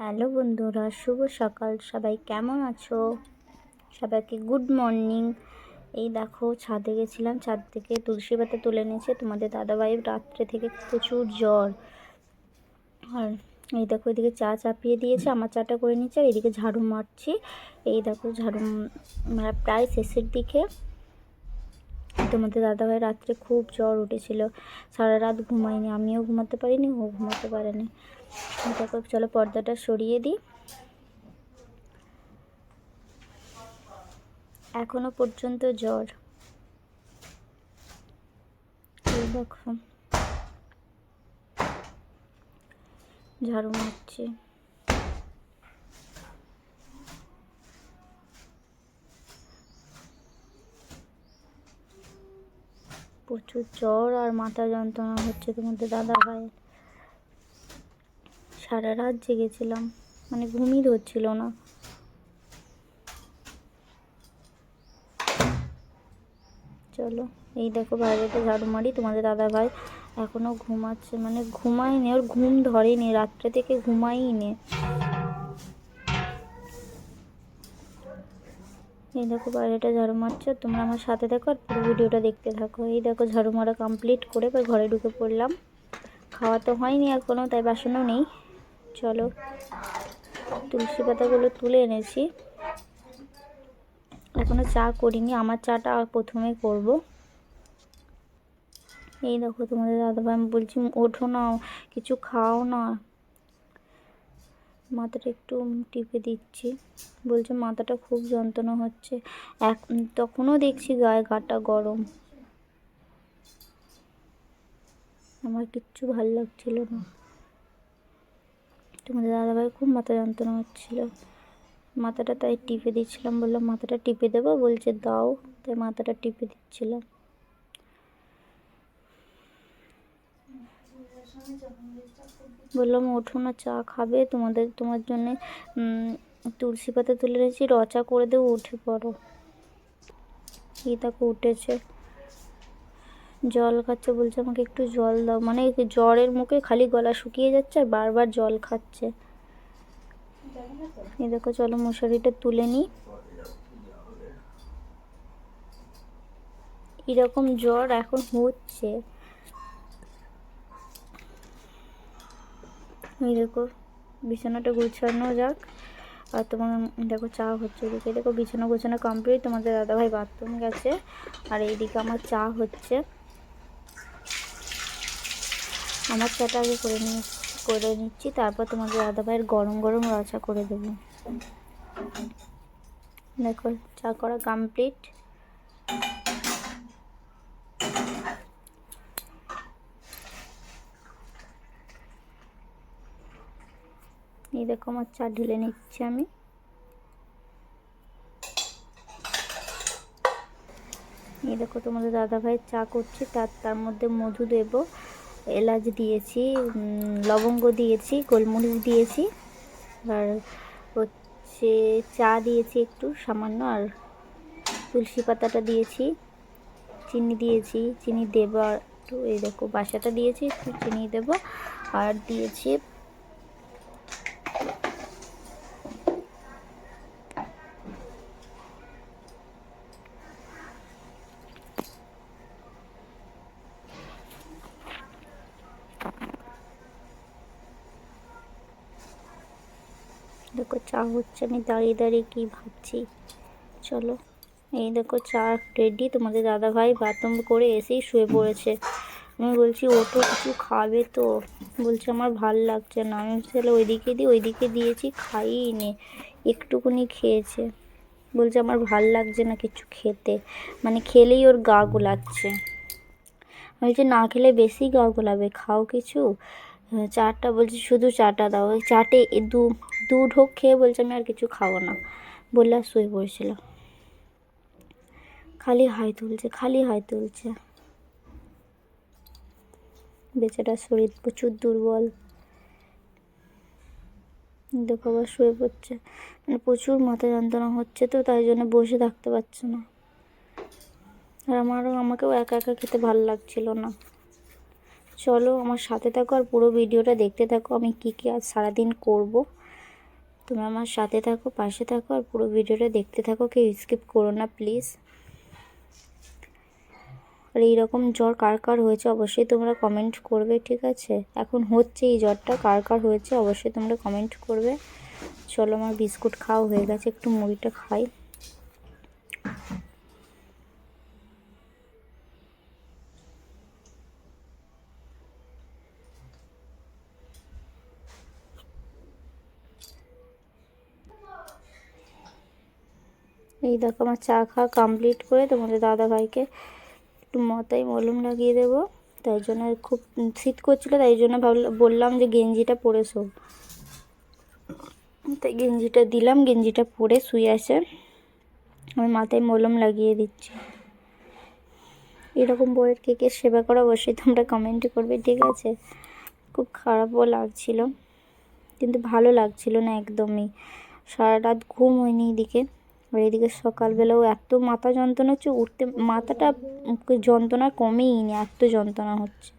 Hello বন্ধুরা, শুভ সকাল। সবাই কেমন আছো? সবাইকে গুড মর্নিং। এই দেখো, ছাদে গেছিলাম। ছাদ থেকে তুলসী পাতা তুলে নিয়েছে। তোমাদের দাদাভাই রাত্রে থেকে প্রচুর জ্বর। আর এই দেখো, এদিকে চা চাপিয়ে দিয়েছে। আমার চাটা করে নিচ্ছে। আর এদিকে ঝাড়ু মারছি। এই দেখো, ঝাড়ু মারা প্রায় শেষের দিকে। তোমাদের দাদাভাই রাত্রে খুব জ্বর উঠেছিল। সারা রাত ঘুমাইনি আমিও ঘুমাতে পারিনি, ও ঘুমাতে পারেনি। দেখো, চলো পর্দাটা সরিয়ে দিই। এখনও পর্যন্ত জ্বর। দেখো। ঝাড়ু মারছি। প্রচুর জ্বর আর মাথা যন্ত্রণা হচ্ছে তোমাদের দাদা ভাইয়ের সারা রাত জেগেছিলাম মানে ঘুমই ধরছিল না। চলো, এই দেখো বাইরেটা ঝাড়ু মারি, তোমাদের দাদা ভাই এখনও ঘুমাচ্ছে মানে ঘুমায়নি ওর ঘুম ধরেনি, রাত্রে থেকে ঘুমাইনি। এই দেখো বাইরেটা ঝাড়ু মারছে তোমরা আমার সাথে দেখো আর পুরো ভিডিওটা দেখতে থাকো। এই দেখো ঝাড়ু মারা কমপ্লিট করে এবার ঘরে ঢুকে পড়লাম। খাওয়া তো হয়নি এখনও তাই বাসনও নেই। চলো, তুলসী পাতাগুলো তুলে এনেছি। এখনও চা করিনি, আমার চাটা প্রথমে করব। এই দেখো তোমাদের দাদাভাই, আমি বলছি ওঠো না, কিছু খাও না। মাথাটা একটু টিপে দিচ্ছি। বলছে, মাথাটা খুব যন্ত্রণা হচ্ছে। এক, তখনও দেখছি গায়ে গাটা গরম। আমার কিচ্ছু ভালো লাগছিল না। তোমাদের দাদাভাই খুব মাথা যন্ত্রণা হচ্ছিল। মাথাটা তাই টিপে দিচ্ছিলাম। বললাম, মাথাটা টিপে দেবো? বলছে, দাও। তাই মাথাটা টিপে দিচ্ছিলাম। বললাম, ওঠো না, চা খাবে। তোমাদের, তোমার জন্যে তুলসী পাতা তুলে রেখেছি রচা করে দেবো, উঠে পড়ো। এই তাকে উঠেছে। জল খাচ্ছে বলছে, আমাকে একটু জল দাও। মানে জ্বরের মুখে খালি গলা শুকিয়ে যাচ্ছে আর বারবার জল খাচ্ছে। এই দেখো, চলো মশারিটা তুলে নিই। এরকম জ্বর এখন হচ্ছে। এই দেখো, বিছানাটা গুছানো যাক। আর তোমার দেখো চা হচ্ছে এদিকে। দেখো, বিছানা গোছানো কমপ্লিট তোমাদের দাদাভাই বাথরুম গেছে। আর এইদিকে আমার চা হচ্ছে। আমার চাটা আগে করে নিয়ে করে নিচ্ছি। তারপর তোমাদের দাদাভাইয়ের গরম গরম রচা করে দেবো। দেখো, চা করা কমপ্লিট এই দেখো, আমার চা ঢেলে নিচ্ছি আমি। এই দেখো, তোমাদের দাদা ভাইয়ের চা করছি, তার তার মধ্যে মধু দেব, এলাচ দিয়েছি লবঙ্গ দিয়েছি, গোলমরিচ দিয়েছি, আর হচ্ছে চা দিয়েছি একটু সামান্য, আর তুলসী পাতাটা দিয়েছি, চিনি দিয়েছি, চিনি দেবো একটু, এই দেখো, বাসাটা দিয়েছি, একটু চিনি দেবো, আর দিয়েছি দেখো চা হচ্ছে, আমি দাঁড়িয়ে দাঁড়িয়ে কী ভাবছি। চলো, এই দেখো চা রেডি তোমাদের দাদা ভাই বাথরুম করে এসেই শুয়ে পড়েছে। আমি বলছি ওটো কিছু খাবে তো? বলছে, আমার ভালো লাগছে না। আমি তাহলে ওইদিকে দিই ওইদিকে দিয়েছি খাইই নে একটুকুনি খেয়েছে। বলছে, আমার ভালো লাগছে না কিছু খেতে। মানে খেলেই ওর গা গোলাচ্ছে। বলছে, না খেলে বেশি গা গোলাবে, খাও কিছু। চাটা বলছি, শুধু চাটা দাও। ওই চাটে দু দু ঢোক খেয়ে বলছে আমি আর কিছু খাব না। বললে, আর শুয়ে পড়েছিল খালি হাই তুলছে, খালি হাই তুলছে। বেচারা শরীর প্রচুর দুর্বল। দেখো আবার শুয়ে পড়ছে। মানে প্রচুর মাথা যন্ত্রণা হচ্ছে তো, তাই জন্য বসে থাকতে পারছে না। আর আমারও, আমাকেও একা একা খেতে ভালো লাগছিল না। চলো আমার সাথে থাকো আর পুরো ভিডিওটা দেখতে থাকো, আমি কী কী আজ সারাদিন করব। তুমি আমার সাথে থাকো, পাশে থাকো আর পুরো ভিডিওটা দেখতে থাকো, কেউ স্কিপ করো না প্লিজ। আর এইরকম জ্বর কার কার হয়েছে অবশ্যই তোমরা কমেন্ট করবে, ঠিক আছে? এখন হচ্ছে এই জ্বরটা, কার কার হয়েছে অবশ্যই তোমরা কমেন্ট করবে। চলো আমার বিস্কুট খাওয়া হয়ে গেছে, একটু মুড়িটা খাই। এই দেখো আমার চা খাওয়া কমপ্লিট করে তোমাদের দাদা ভাইকে একটু মাথায় মলম লাগিয়ে দেবো। তাই জন্য খুব শীত করছিল, তাই জন্য ভাবলাম বললাম যে গেঞ্জিটা পরে শো তাই গেঞ্জিটা দিলাম, গেঞ্জিটা পরে শুয়ে আছে। আমি মাথায় মলম লাগিয়ে দিচ্ছি। এরকম বইয়ের কে কে সেবা করা, অবশ্যই তোমরা কমেন্ট করবে, ঠিক আছে? খুব খারাপও লাগছিল, কিন্তু ভালো লাগছিল না একদমই। সারা রাত ঘুম হয়নি এদিকে। আর এদিকে সকালবেলাও এত মাথা যন্ত্রণা হচ্ছে, উঠতে মাথাটা যন্ত্রণা কমেই নি, এত যন্ত্রণা হচ্ছে।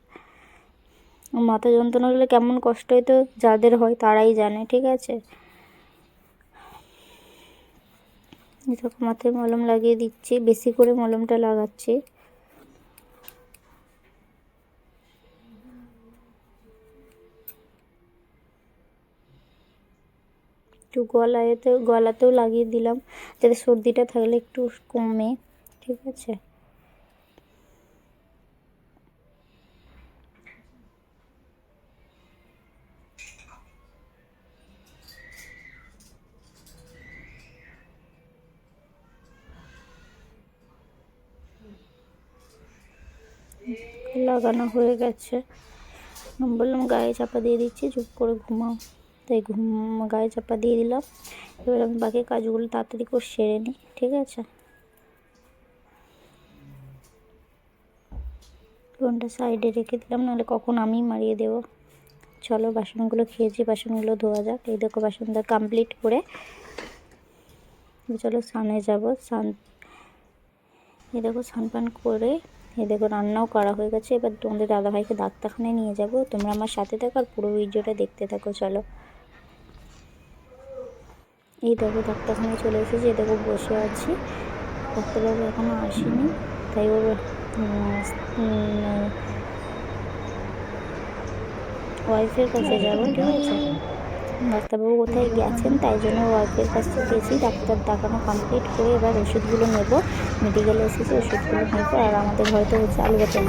মাথা যন্ত্রণা হলে কেমন কষ্ট হয় তো যাদের হয় তারাই জানে, ঠিক আছে? দেখো মাথায় মলম লাগিয়ে দিচ্ছি, বেশি করে মলমটা লাগাচ্ছি। একটু গলায়তেও, গলাতেও লাগিয়ে দিলাম যাতে সর্দিটা থাকলে একটু কমে, ঠিক আছে? লাগানো হয়ে গেছে। বললাম, গায়ে চাপা দিয়ে দিচ্ছি, চুপ করে ঘুমাও। তাই ঘুম, গায়ে চাপা দিয়ে দিলাম। এবার আমি বাকি কাজগুলো তাড়াতাড়ি করে সেরে নিই, ঠিক আছে? ফোনটা সাইডে রেখে দিলাম, নাহলে কখন আমি মারিয়ে দেবো। চলো বাসনগুলো খেয়েছি, বাসনগুলো ধোয়া যাক। এই দেখো বাসনটা কমপ্লিট করে চলো স্নানে যাব। স্নান, এই দেখো স্নান পান করে এই দেখো, রান্নাও করা হয়ে গেছে। এবার তোমাদের দাদাভাইকে ডাক্তারখানায় নিয়ে যাব। তোমরা আমার সাথে থাকো আর পুরো ভিডিওটা দেখতে থাকো, চলো। এই দেখো, ডাক্তারখানায় চলে এসেছি। এই দেখো, বসে আছি। ডাক্তারবাবু এখনও আসেনি। তাই ওর ওয়াইফের কাছে যাব, ঠিক আছে? ডাক্তারবাবু কোথায় গেছেন, তাই জন্য ওয়াইফের কাছ থেকে গেছি ডাক্তার দেখানো কমপ্লিট করে এবার ওষুধগুলো নেব। মেডিকেলে এসেছি, ওষুধগুলো নেব, আর আমাদের হয়তো হচ্ছে আলু ভাতে